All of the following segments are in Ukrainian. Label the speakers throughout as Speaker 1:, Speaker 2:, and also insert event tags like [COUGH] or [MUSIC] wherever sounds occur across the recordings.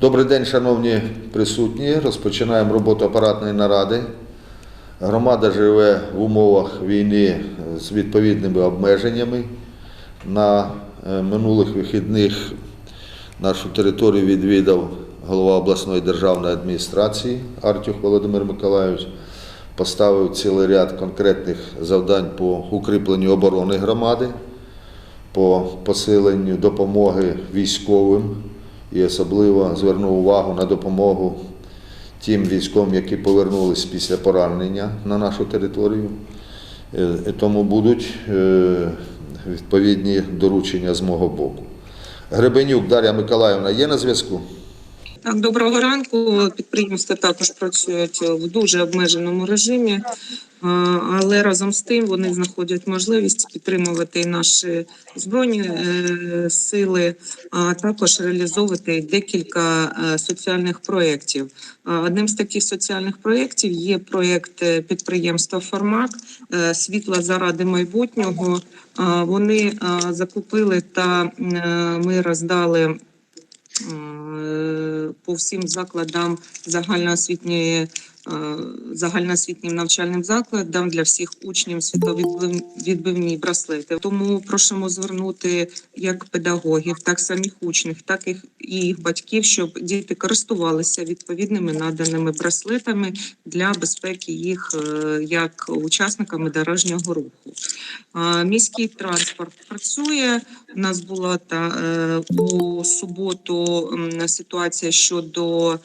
Speaker 1: Добрий день, шановні присутні. Розпочинаємо роботу апаратної наради. Громада живе в умовах війни з відповідними обмеженнями. На е, минулих вихідних нашу територію відвідав голова обласної державної адміністрації Артюх Володимир Миколайович. Поставив цілий ряд конкретних завдань по укріпленню оборони громади по посиленню допомоги військовим і особливо звернув увагу на допомогу тим військовим, які повернулись після поранення на нашу територію. Е, Тому будуть е, відповідні доручення з мого боку. Гребенюк Дар'я Миколаївна є на зв'язку?
Speaker 2: Так, доброго ранку. Підприємства також працюють в дуже обмеженому режимі, але разом з тим вони знаходять можливість підтримувати наші збройні е, сили, а також реалізовувати декілька е, соціальних проєктів. Одним з таких соціальних проєктів є проєкт е, підприємства Формак е, Світла заради майбутнього. Вони закупили та е, ми роздали е, по всім закладам загальноосвітньої е, загальноосвітнім навчальним закладам для всіх учнів світовідбивні браслети. Тому просимо звернути як педагогів, так самих учнів, так і їх батьків, щоб діти користувалися відповідними наданими браслетами для безпеки їх е, як учасниками дорожнього руху. Міський транспорт працює. У нас була та е, у суботу ситуація щодо е,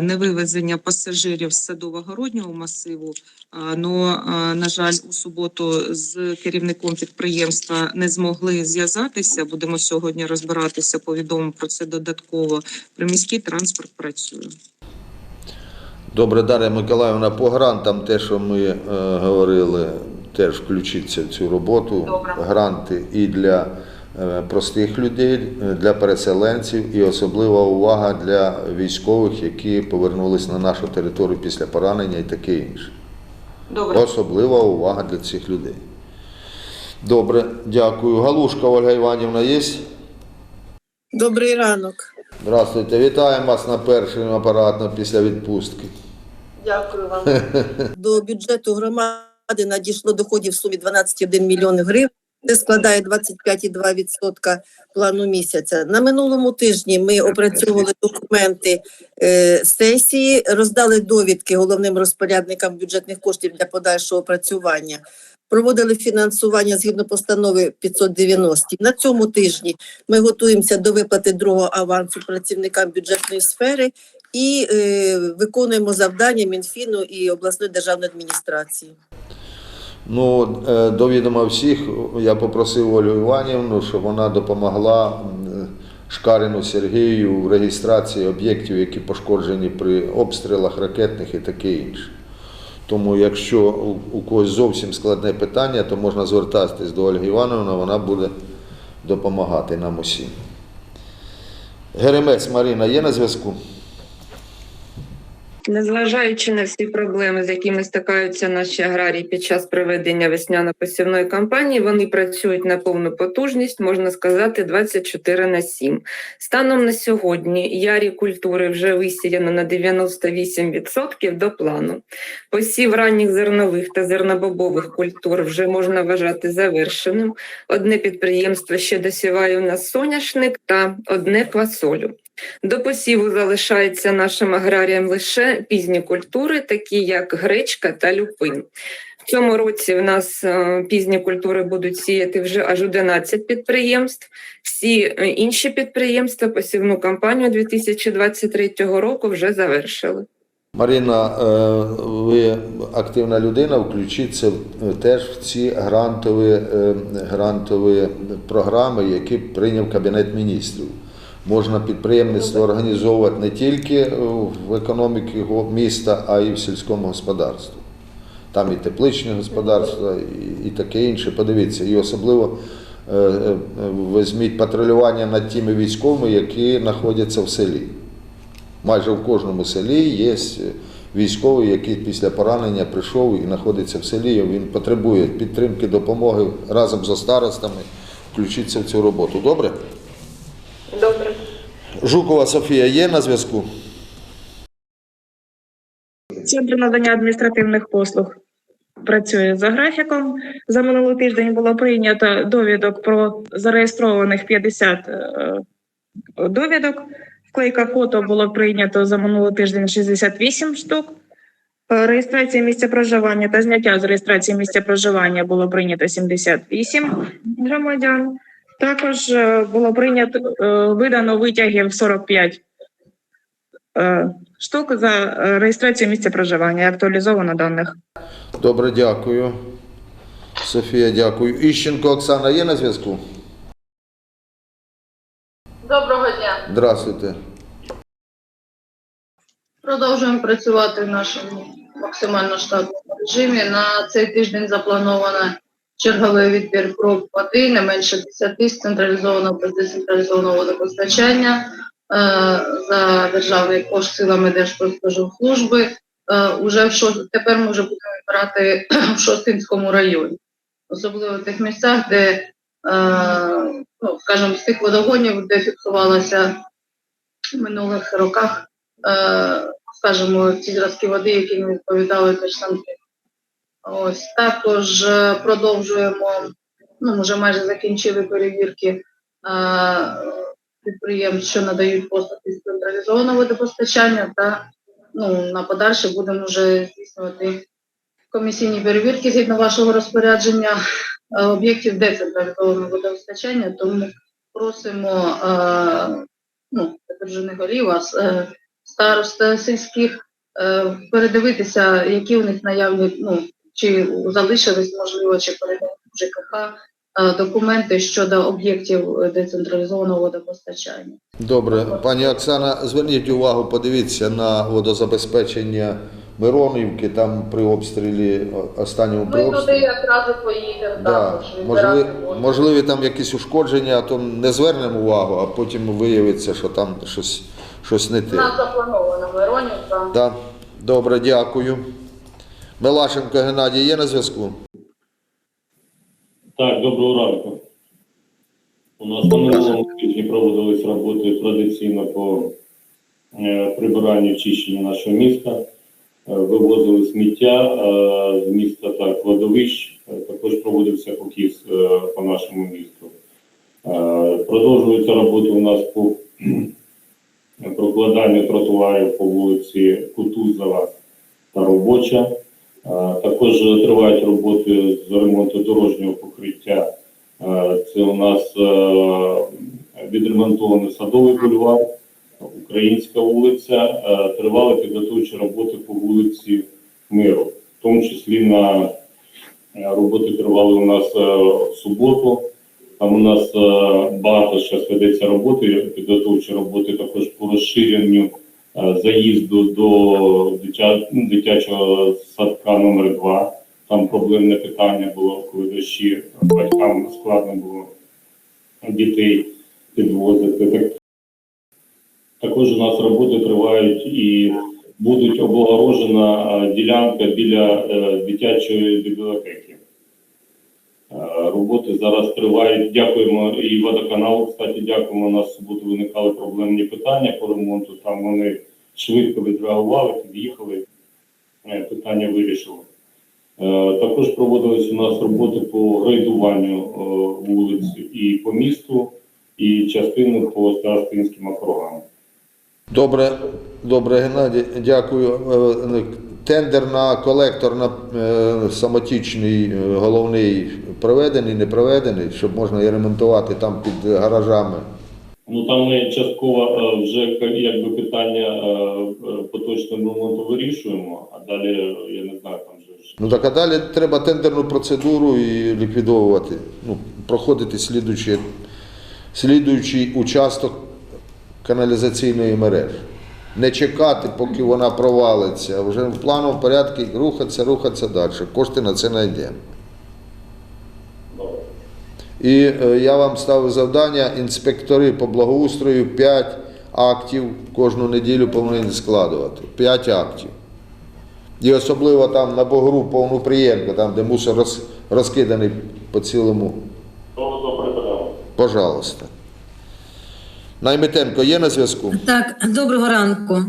Speaker 2: невивезення пасажирів з садово-городнього масиву. А, Но, е, на жаль, у суботу з керівником підприємства не змогли зв'язатися. Будемо сьогодні розбиратися. Повідомимо про це додатково. Приміський транспорт працює.
Speaker 1: Добре, Дар'я Миколаївна, по грантам, те, що ми е, говорили, теж включиться в цю роботу.
Speaker 2: Добре.
Speaker 1: Гранти і для простих людей, е, для переселенців, і особлива увага для військових, які повернулись на нашу територію після поранення і таке інше.
Speaker 2: Добре.
Speaker 1: Особлива увага для цих людей. Добре, дякую. Галушка Ольга Іванівна є?
Speaker 3: Добрий ранок.
Speaker 1: Здравствуйте, вітаємо вас на першому апаратно після відпустки.
Speaker 3: Дякую вам. [LAUGHS] До бюджету громади надійшло доходів в сумі 12,1 мільйон гривень. Це складає 25,2% плану місяця. На минулому тижні ми опрацьовували документи е, сесії, роздали довідки головним розпорядникам бюджетних коштів для подальшого опрацювання. Проводили фінансування згідно постанови 590. На цьому тижні ми готуємося до виплати другого авансу працівникам бюджетної сфери і е, виконуємо завдання Мінфіну і обласної державної адміністрації.
Speaker 1: Ну, е, до відома всіх, я попросив Олю Іванівну, щоб вона допомогла Шкарину Сергію в реєстрації об'єктів, які пошкоджені при обстрілах ракетних і таке інше. Тому, якщо у- когось зовсім складне питання, то можна звертатись до Ольги Івановни, вона буде допомагати нам усім. Геремець Маріна є на зв'язку?
Speaker 4: Незважаючи на всі проблеми, з якими стикаються наші аграрії під час проведення весняно-посівної кампанії, вони працюють на повну потужність, можна сказати, 24 на 7. Станом на сьогодні ярі культури вже висіяно на 98% до плану. Посів ранніх зернових та зернобобових культур вже можна вважати завершеним. Одне підприємство ще досіває у нас соняшник та одне квасолю. До посіву залишається нашим аграріям лише пізні культури, такі як гречка та люпин. В цьому році в нас е, пізні культури будуть сіяти вже аж 11 підприємств. Всі е, інші підприємства посівну кампанію 2023 року вже завершили.
Speaker 1: Маріна, е, ви активна людина, включіться теж в ці грантові, грантові програми, які прийняв Кабінет міністрів. Можна підприємництво організовувати не тільки е, в економіці міста, а й в сільському господарстві. Там і тепличні господарства, і, таке інше. Подивіться, і особливо е, е, візьміть патрулювання над тими військовими, які знаходяться в селі. Майже в кожному селі є військовий, який після поранення прийшов і знаходиться в селі. Він потребує підтримки, допомоги разом зі старостами. Включіться в цю роботу. Добре? Жукова Софія є на зв'язку?
Speaker 5: Центр надання адміністративних послуг працює за графіком. За минулий тиждень було прийнято довідок про зареєстрованих 50 е, довідок. Вклейка фото було прийнято за минулий тиждень 68 штук. Е, Реєстрація місця проживання та зняття з реєстрації місця проживання було прийнято 78 громадян. Також е, було прийнято е, видано витягів 45 е, штук за реєстрацію місця проживання і актуалізовано даних.
Speaker 1: Добре, дякую. Софія, дякую. Іщенко Оксана є на зв'язку?
Speaker 6: Доброго дня.
Speaker 1: Здравствуйте.
Speaker 6: Продовжуємо працювати в нашому максимально штатному режимі. На цей тиждень заплановано черговий відбір проб води, не менше 10 з централізованого без децентралізованого водопостачання е, за державний кошт силами Держпродспоживслужби. Е, уже в шо- тепер ми вже будемо брати [CLEARS THROAT] в Шостинському районі, особливо в тих місцях, де, е, ну, скажімо, з тих водогонів, де фіксувалося в минулих роках скажімо, ті зразки води, які не відповідали точним. Ось також е, продовжуємо, ну, вже майже закінчили перевірки е, підприємств, що надають послуги з централізованого водопостачання, та ну, на подальше будемо вже здійснювати комісійні перевірки згідно вашого розпорядження е, об'єктів децентралізованого водопостачання, тому просимо ну, державних голів, а старост сільських передивитися, які у них наявні, ну чи залишились, можливо, чи передають в ЖКХ е, документи щодо об'єктів децентралізованого водопостачання.
Speaker 1: Добре, пані Оксана, зверніть увагу, подивіться на водозабезпечення Миронівки, там при обстрілі останньому при
Speaker 6: Ми туди
Speaker 1: обстрілі.
Speaker 6: і поїдемо
Speaker 1: Да.
Speaker 6: також.
Speaker 1: Можливі, можливі там якісь ушкодження, а то не звернемо увагу, а потім виявиться, що там щось, щось не
Speaker 6: У
Speaker 1: те.
Speaker 6: нас заплановано Миронівка.
Speaker 1: Да. Добре, дякую. Мелашенко Геннадій є на зв'язку?
Speaker 7: Так, доброго ранку. У нас на минулому тижні проводились роботи традиційно по е, прибиранню чищенню нашого міста. Е, Вивозили сміття е, з міста та кладовищ. Також проводився покіс по нашому місту. Продовжуються роботи у нас по [CLEARS THROAT] прокладанню тротуарів по вулиці Кутузова та Робоча. Також тривають роботи з ремонту дорожнього покриття. Це у нас е, відремонтований садовий бульвар, Українська вулиця. Тривали підготовчі роботи по вулиці Миру, в тому числі на е, роботи тривали у нас е, в суботу. Там у нас багато зараз ведеться роботи, підготовчі роботи також по розширенню заїзду до дитя- ну, дитячого садка номер 2 Там проблемне питання було, коли дощі батькам складно було дітей підвозити. Так- Також у нас роботи тривають і будуть облагорожена е, ділянка біля е, дитячої бібліотеки. Е, Роботи зараз тривають. Дякуємо і водоканалу. Кстати, дякуємо. У нас суботу виникали проблемні питання по ремонту. Там вони швидко відреагували, під'їхали, е, питання вирішили. Е, Також проводились у нас роботи по грейдуванню вулиць і по місту, і частину по старостинським округам.
Speaker 1: Добре, добре, Геннадій, дякую. Тендер на колектор на самотічний головний проведений, не проведений, щоб можна і ремонтувати там під гаражами.
Speaker 7: Ну там ми частково е, вже якби питання е, е, поточного ремонту вирішуємо, а далі я не знаю, там же ж
Speaker 1: Ну так а далі треба тендерну процедуру і ліквідовувати. Ну, проходити слідуючий, слідуючий участок каналізаційної мережі. Не чекати, поки вона провалиться, а вже в плановому порядку рухатися, рухатися далі. Кошти на це знайдемо. І е, я вам ставив завдання, інспектори по благоустрою 5 актів кожну неділю повинні складувати. 5 актів. І особливо там на Богру Повноприємка, там, де мусор роз, розкиданий по цілому. Пожалуйста. Найметенко є на зв'язку?
Speaker 8: Так, доброго ранку.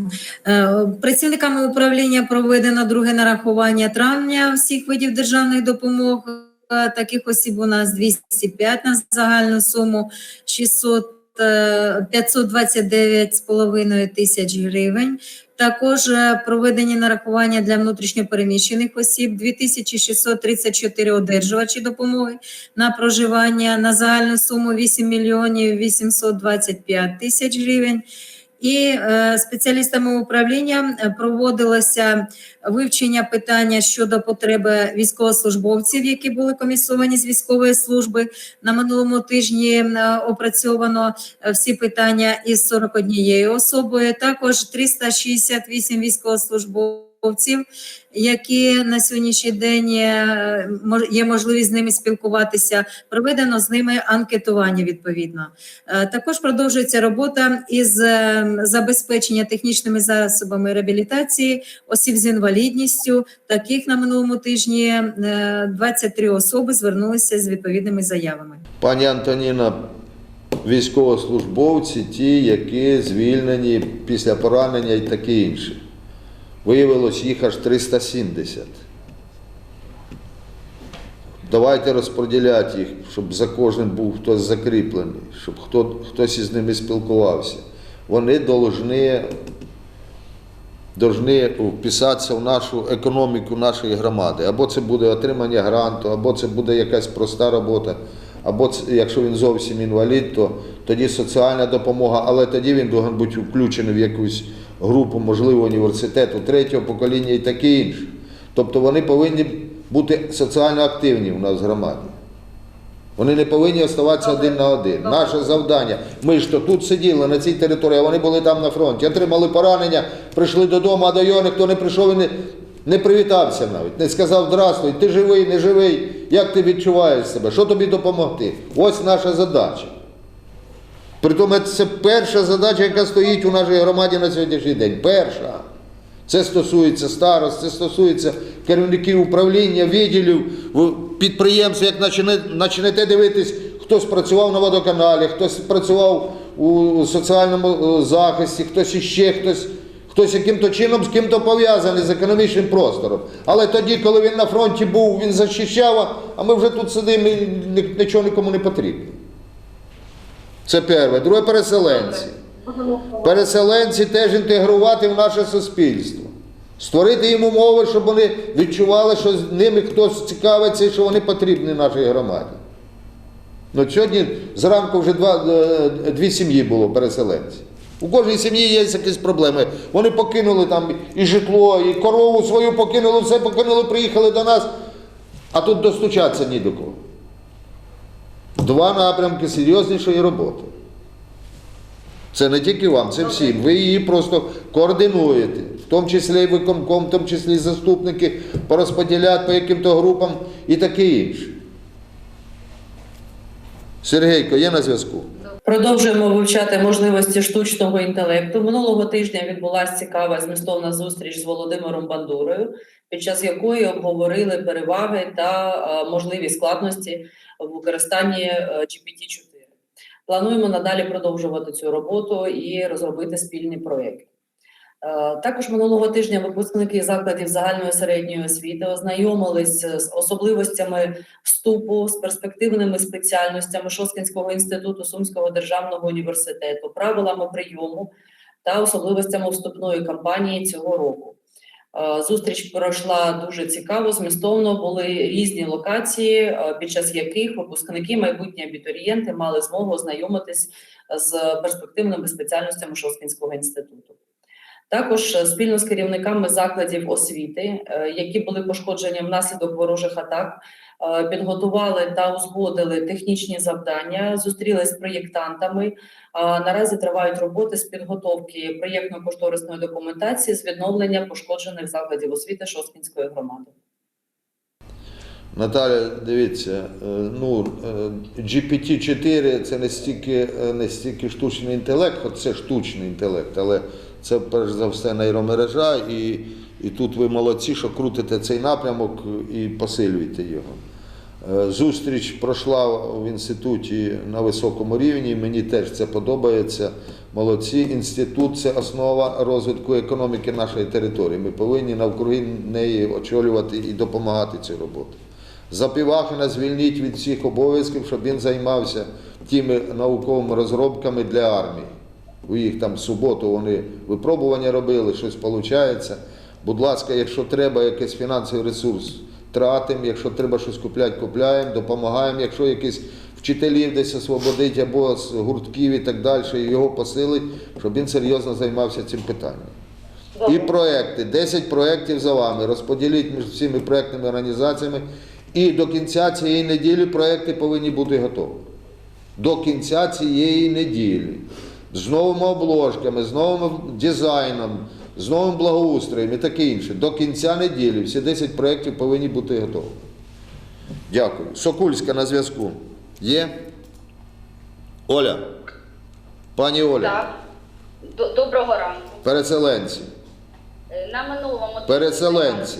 Speaker 8: Е, Працівниками управління проведено друге нарахування травня всіх видів державної допомоги. Е, Таких осіб у нас 205 на загальну суму 600, е, 529,5 тисяч гривень. Також е, проведені нарахування для внутрішньопереміщених осіб 2634 одержувачі допомоги на проживання на загальну суму 8 мільйонів 825 тисяч гривень. І е, спеціалістами управління е, проводилося вивчення питання щодо потреби військовослужбовців, які були комісовані з військової служби. На минулому тижні е, опрацьовано всі питання із 41 особою. Також 368 військовослужбовців, які на сьогоднішній день е, є можливість з ними спілкуватися. Проведено з ними анкетування відповідно. Е, Також продовжується робота із е, забезпечення технічними засобами реабілітації осіб з інвалідністю. Таких на минулому тижні е, 23 особи звернулися з відповідними заявами.
Speaker 1: Пані Антоніна, військовослужбовці, ті, які звільнені після поранення і таке інше. Виявилось їх аж 370. Давайте розподіляти їх, щоб за кожним був хтось закріплений, щоб хто, хтось із ними спілкувався. Вони должны вписатися в нашу економіку нашої громади. Або це буде отримання гранту, або це буде якась проста робота, або це, якщо він зовсім інвалід, то тоді соціальна допомога, але тоді він повинен бути включений в якусь групу, можливо, університету третього покоління і таке інше. Тобто вони повинні бути соціально активні у нас в громаді. Вони не повинні оставатися один на один. Наше завдання. Ми ж то тут сиділи на цій території, а вони були там на фронті, отримали поранення, прийшли додому, а до його ніхто не прийшов і не, не привітався навіть, не сказав здравствуй, ти живий, не живий, як ти відчуваєш себе, що тобі допомогти. Ось наша задача. Притом це перша задача, яка стоїть у нашій громаді на сьогоднішній день. Перша. Це стосується старост, це стосується керівників управління, відділів, підприємств, як почнете дивитись, хтось працював на водоканалі, хтось працював у соціальному е, захисті, хтось іще, хтось, хтось яким-то чином з ким-то пов'язаний з економічним простором. Але тоді, коли він на фронті був, він захищав, а ми вже тут сидимо і нічого нікому не потрібно. Це перше. Друге переселенці. Переселенці теж інтегрувати в наше суспільство. Створити їм умови, щоб вони відчували, що з ними хтось цікавиться і що вони потрібні нашій громаді. Ну, сьогодні зранку вже два, е, дві сім'ї було переселенців. У кожній сім'ї є якісь проблеми. Вони покинули там і житло, і корову свою покинули, все покинули, приїхали до нас, а тут достучатися ні до кого. Два напрямки серйознішої роботи. Це не тільки вам, це всім. Ви її просто координуєте, в тому числі і виконком, в тому числі і заступники порозподіляють по яким-то групам і таке інше. Сергійко, є на зв'язку?
Speaker 9: Продовжуємо вивчати можливості штучного інтелекту. Минулого тижня відбулася цікава змістовна зустріч з Володимиром Бандурою, під час якої обговорили переваги та е, можливі складності в використанні е, GPT-4. Плануємо надалі продовжувати цю роботу і розробити спільний проєкт. Е, Також минулого тижня випускники закладів загальної середньої освіти ознайомились з особливостями вступу з перспективними спеціальностями Шоскінського інституту Сумського державного університету, правилами прийому та особливостями вступної кампанії цього року. Е, Зустріч пройшла дуже цікаво, змістовно були різні локації, е, під час яких випускники, майбутні абітурієнти мали змогу ознайомитись з перспективними спеціальностями Шоскінського інституту. Також е, спільно з керівниками закладів освіти, які були пошкоджені внаслідок ворожих атак, підготували та узгодили технічні завдання, зустрілись з проєктантами. Наразі тривають роботи з підготовки проєктно-кошторисної документації з відновлення пошкоджених закладів освіти Шосткінської громади.
Speaker 1: Наталя, дивіться, е, ну, е, GPT-4 це не стільки, е, не стільки штучний інтелект, хоч це штучний інтелект, але це перш за все нейромережа, і, і тут ви молодці, що крутите цей напрямок і посилюєте його. Е, Зустріч пройшла в інституті на високому рівні. Мені теж це подобається. Молодці. Інститут це основа розвитку економіки нашої території. Ми повинні навкруги неї очолювати і допомагати цій роботі. Запівахина звільніть від всіх обов'язків, щоб він займався тими науковими розробками для армії. У їх там в суботу вони випробування робили, щось виходить. Будь ласка, якщо треба якийсь фінансовий ресурс, тратимо, якщо треба щось купляти, купляємо, допомагаємо. Якщо якісь вчителів десь освободить або з гуртків і так далі, і його посилить, щоб він серйозно займався цим питанням. І проекти, 10 проєктів за вами, розподіліть між всіми проєктними організаціями. І до кінця цієї неділі проекти повинні бути готові. До кінця цієї неділі. З новими обложками, з новим дизайном, з новим благоустроєм і таке інше. До кінця неділі всі 10 проєктів повинні бути готові. Дякую. Сокульська на зв'язку. Є? Оля. Пані Оля.
Speaker 10: Так. Доброго ранку.
Speaker 1: Переселенці.
Speaker 10: Е, На минулому
Speaker 1: Переселенці.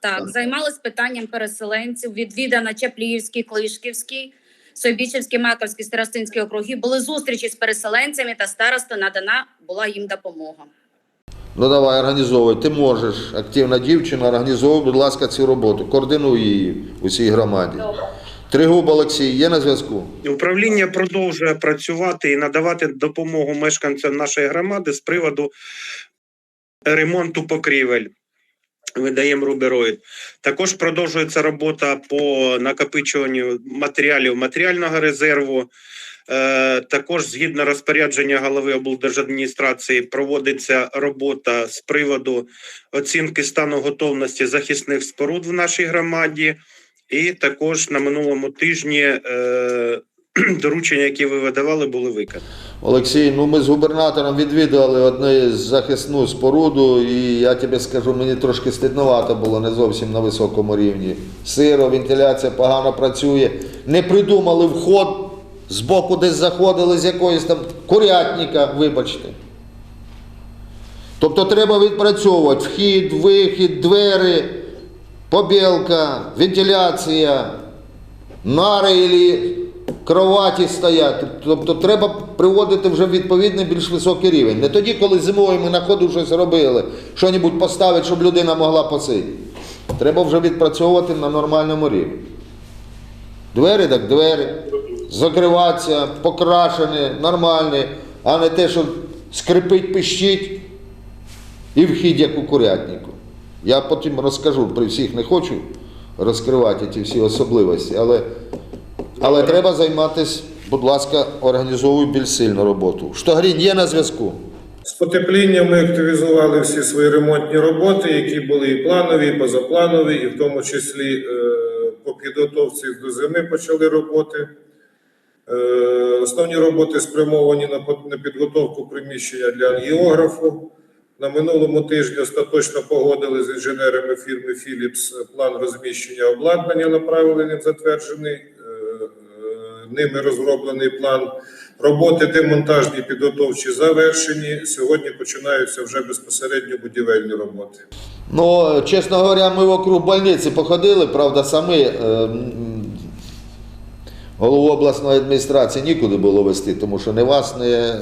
Speaker 10: Так, займалась питанням переселенців, відвідана Чапліївський, Клишківський, Собічівський, Маковський, Старостинський округи. Були зустрічі з переселенцями та старосто надана була їм допомога.
Speaker 1: Ну давай, організовуй. Ти можеш, активна дівчина, організовуй, будь ласка, цю роботу. Координуй її у цій громаді.
Speaker 10: Добре.
Speaker 1: Тригуб Олексій є на зв'язку?
Speaker 11: Управління продовжує працювати і надавати допомогу мешканцям нашої громади з приводу ремонту покрівель. Видаємо рубероїд. Також продовжується робота по накопичуванню матеріалів матеріального резерву. Е, також згідно розпорядження голови облдержадміністрації проводиться робота з приводу оцінки стану готовності захисних споруд в нашій громаді. І також на минулому тижні е, [CLEARS THROAT] доручення, які ви видавали, були виконані.
Speaker 1: Олексій, ну ми з губернатором відвідали одну захисну споруду, і я тобі скажу, мені трошки стидновато було не зовсім на високому рівні. Сиро, вентиляція погано працює. Не придумали вход, збоку десь заходили з якоїсь там курятника, вибачте. Тобто треба відпрацьовувати вхід, вихід, двері, побілка, вентиляція, нари кроваті стоять. Тобто треба приводити вже в відповідний більш високий рівень. Не тоді, коли зимою ми на ходу щось робили, що-небудь поставити, щоб людина могла посидіти. Треба вже відпрацьовувати на нормальному рівні. Двері так двері, закриватися, покрашені, нормальні, а не те, що скрипить, пищить і вхід як у курятнику. Я потім розкажу, при всіх не хочу розкривати ті всі особливості, але, але треба займатися, будь ласка, організовуй більш сильну роботу. Штогрін є на зв'язку.
Speaker 12: З потеплінням ми активізували всі свої ремонтні роботи, які були і планові, і позапланові, і в тому числі е, по підготовці до зими почали роботи. Е, Основні роботи спрямовані на підготовку приміщення для ангіографу. На минулому тижні остаточно погодили з інженерами фірми Philips план розміщення обладнання, направлений затверджений. Ними розроблений план Роботи демонтажні підготовчі завершені. Сьогодні починаються вже безпосередньо будівельні роботи.
Speaker 1: Ну, чесно говоря, ми вокруг больниці походили, правда, самі е, голову обласної адміністрації нікуди було вести, тому що не вас, не,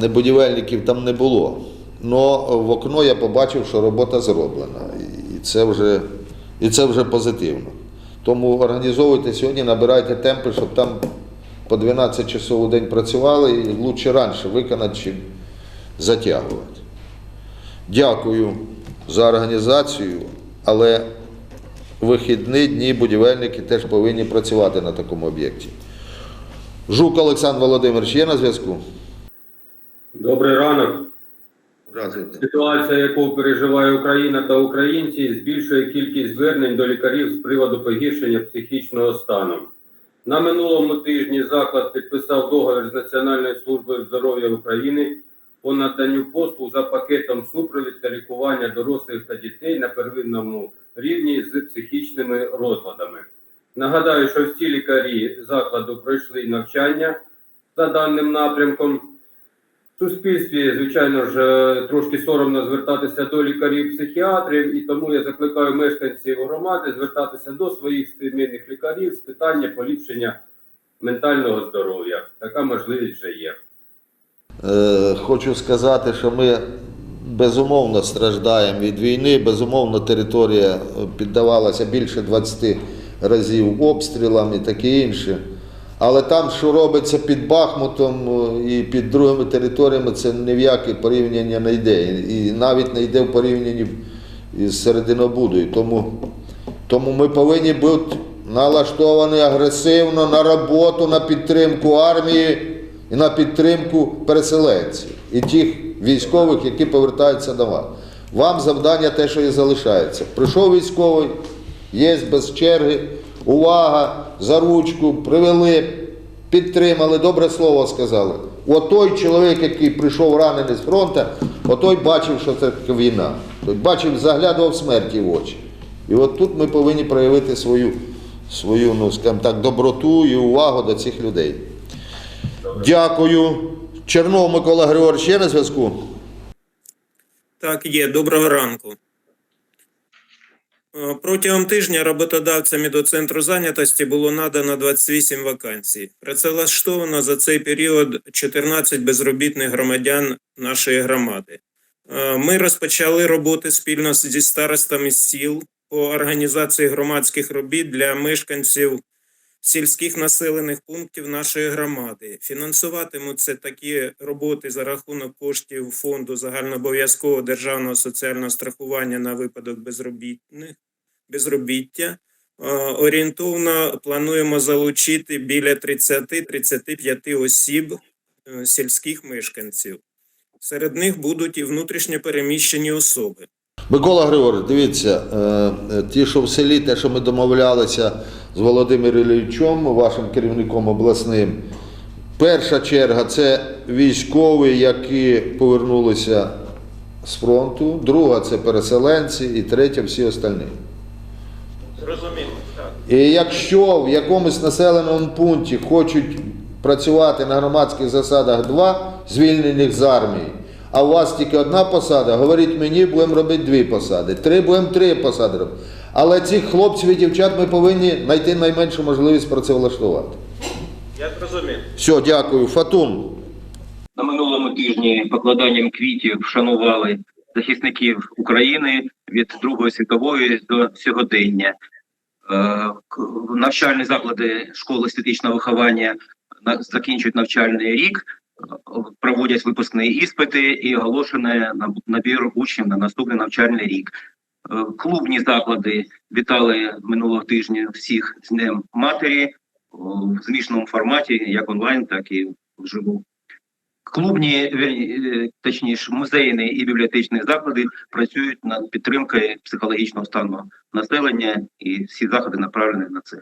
Speaker 1: не будівельників там не було. Но в окно я побачив, що робота зроблена. І це вже, і це вже позитивно. Тому організовуйте сьогодні, набирайте темпи, щоб там по 12 часов у день працювали і краще раніше виконати, чим затягувати. Дякую за організацію, але вихідні дні будівельники теж повинні працювати на такому об'єкті. Жук Олександр Володимирович є на зв'язку?
Speaker 13: Добрий ранок. Ситуація, яку переживає Україна та українці, збільшує кількість звернень до лікарів з приводу погіршення психічного стану. На минулому тижні заклад підписав договір з Національною службою здоров'я України по наданню послуг за пакетом супровід та лікування дорослих та дітей на первинному рівні з психічними розладами. Нагадаю, що всі лікарі закладу пройшли навчання за даним напрямком. Суспільстві, звичайно ж, е, трошки соромно звертатися до лікарів-психіатрів, і тому я закликаю мешканців громади звертатися до своїх сімейних лікарів з питання поліпшення ментального здоров'я. Така можливість вже є.
Speaker 1: Е, Хочу сказати, що ми безумовно страждаємо від війни. Безумовно, територія піддавалася більше 20 разів обстрілам і таке інше. Але там, що робиться під Бахмутом е, і під другими територіями, це ні в яке порівняння не йде. І навіть не йде в порівнянні із Серединобудою. Тому, тому ми повинні бути налаштовані агресивно на роботу, на підтримку армії і на підтримку переселенців і тих військових, які повертаються до вас. Вам завдання те, що і залишається. Прийшов військовий, є без черги, увага, за ручку, привели, підтримали, добре слово сказали. От той чоловік, який прийшов ранений з фронту, отой бачив, що це таке війна. Той бачив, заглядував смерті в очі. І от тут ми повинні проявити свою, свою ну, скажімо так, доброту і увагу до цих людей. Дякую. Чернов Микола Григорович є на зв'язку?
Speaker 14: Так, є. Доброго ранку. Е, Протягом тижня роботодавцями до центру зайнятості було надано 28 вакансій. Працевлаштовано за цей період 14 безробітних громадян нашої громади. Е, Ми розпочали роботи спільно зі старостами сіл по організації громадських робіт для мешканців сільських населених пунктів нашої громади. Фінансуватимуться такі роботи за рахунок коштів фонду загальнообов'язкового державного соціального страхування на випадок безробітних безробіття. Е, Орієнтовно плануємо залучити біля 30-35 осіб е, сільських мешканців. Серед них будуть і внутрішньо переміщені особи.
Speaker 1: Микола Григорович, дивіться, е, ті, що в селі, те, що ми домовлялися з Володимиром Іллічем, вашим керівником обласним. Перша черга це військові, які повернулися з фронту, друга це переселенці, і третя всі остальні.
Speaker 14: Зрозуміло, так.
Speaker 1: І якщо в якомусь населеному пункті хочуть працювати на громадських засадах два звільнених з армії, а у вас тільки одна посада, говоріть мені, будемо робити дві посади, три будемо три посади робити. Але цих хлопців і дівчат ми повинні знайти найменшу можливість працевлаштувати.
Speaker 14: Я зрозумів.
Speaker 1: Все, дякую. Фатун.
Speaker 15: На минулому тижні покладанням квітів вшанували захисників України від Другої світової до сьогодення. Е, Навчальні заклади школи естетичного виховання закінчують навчальний рік, е, проводять випускні іспити і оголошений наб- набір учнів на наступний навчальний рік. Е, Клубні заклади вітали минулого тижня всіх з Днем Матері в змішаному форматі, як онлайн, так і вживу. Клубні, е, точніше, музейні і бібліотечні заклади працюють над підтримкою психологічного стану населення, і всі заходи направлені на це.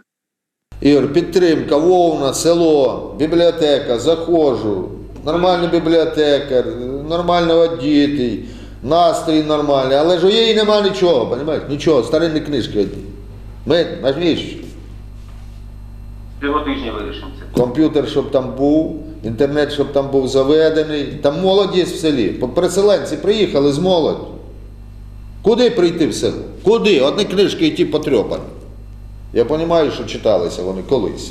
Speaker 1: Ігор, підтримка, вовна, село, бібліотека, заходжу, нормальний бібліотекар, нормально одітий, настрій нормальний, але ж у її нема нічого, розумієш? Нічого, старинні книжки одні. Ми, нажміш,
Speaker 15: Цього тижня вирішимо це.
Speaker 1: комп'ютер, щоб там був, інтернет, щоб там був заведений. Там молодь є в селі. Переселенці приїхали з молодь. Куди прийти в село? Куди? Одні книжки і ті потрьопані. Я розумію, що читалися вони колись.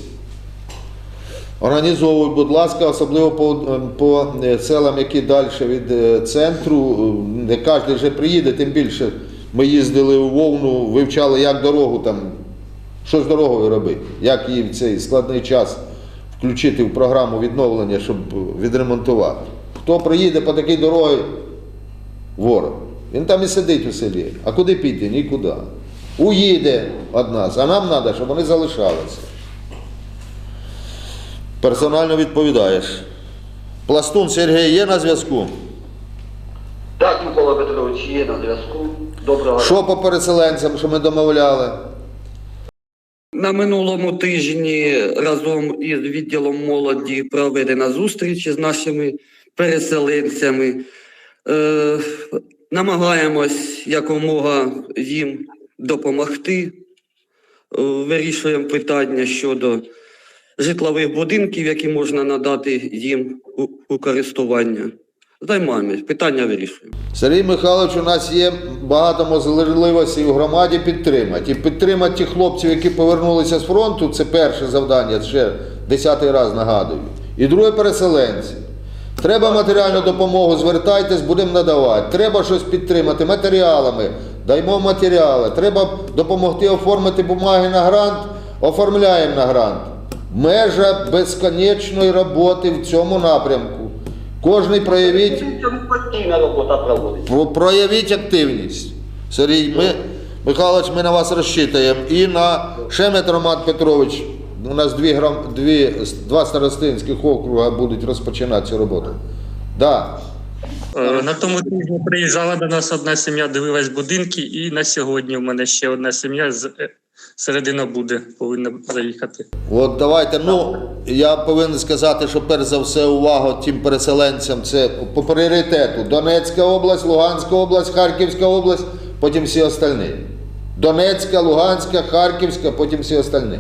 Speaker 1: Організовуй, будь ласка, особливо по, по е, селам, які далі від е, центру. Не кожен вже приїде, тим більше ми їздили у Вовну, вивчали, як дорогу там, що з дорогою робити, як її в цей складний час включити в програму відновлення, щоб відремонтувати. Хто приїде по такій дорозі, ворог. Він там і сидить у селі. А куди піти? Нікуди. Уїде від нас, а нам треба, щоб вони залишалися. Персонально відповідаєш. Пластун Сергій є на зв'язку?
Speaker 16: Так, Микола Петрович, є на зв'язку. Доброго
Speaker 1: Що по переселенцям, що ми домовляли?
Speaker 16: На минулому тижні разом із відділом молоді проведена зустріч з нашими переселенцями. Е, намагаємось якомога їм допомогти. Е, вирішуємо питання щодо житлових будинків, які можна надати їм у, у користування.
Speaker 17: Займаємось, питання вирішуємо.
Speaker 1: Сергій Михайлович, у нас є багато можливостей у громаді підтримати. І підтримати тих хлопців, які повернулися з фронту, це перше завдання, ще десятий раз нагадую. І друге переселенці. Треба матеріальну допомогу, звертайтесь, будемо надавати. Треба щось підтримати матеріалами, даймо матеріали. Треба допомогти оформити бумаги на грант, оформляємо на грант. Межа безконечної роботи в цьому напрямку. Кожний проявіть
Speaker 16: постійна робота проводиться.
Speaker 1: Проявіть активність. Сергій, ми, Михайлович, ми на вас розчитуємо. І на Шемет Роман Петрович. У нас дві, грам, дві, два старостинських округа будуть розпочинати цю роботу. Да.
Speaker 18: Е, На тому тижні приїжджала до нас одна сім'я, дивилась будинки, і на сьогодні в мене ще одна сім'я з е, середина буде повинна заїхати.
Speaker 1: От давайте, ну, я повинен сказати, що перш за все увагу тим переселенцям це по пріоритету. Донецька область, Луганська область, Харківська область, потім всі остальні. Донецька, Луганська, Харківська, потім всі остальні.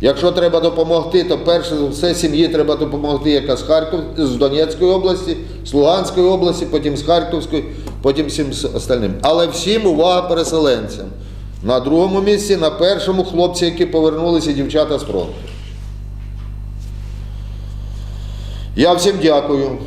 Speaker 1: Якщо треба допомогти, то перше за все сім'ї треба допомогти, яка з Харків, з Донецької області, з Луганської області, потім з Харківської, потім всім с- остальним. Але всім увага переселенцям. На другому місці, на першому хлопці, які повернулися, дівчата з фронту. Я всім дякую.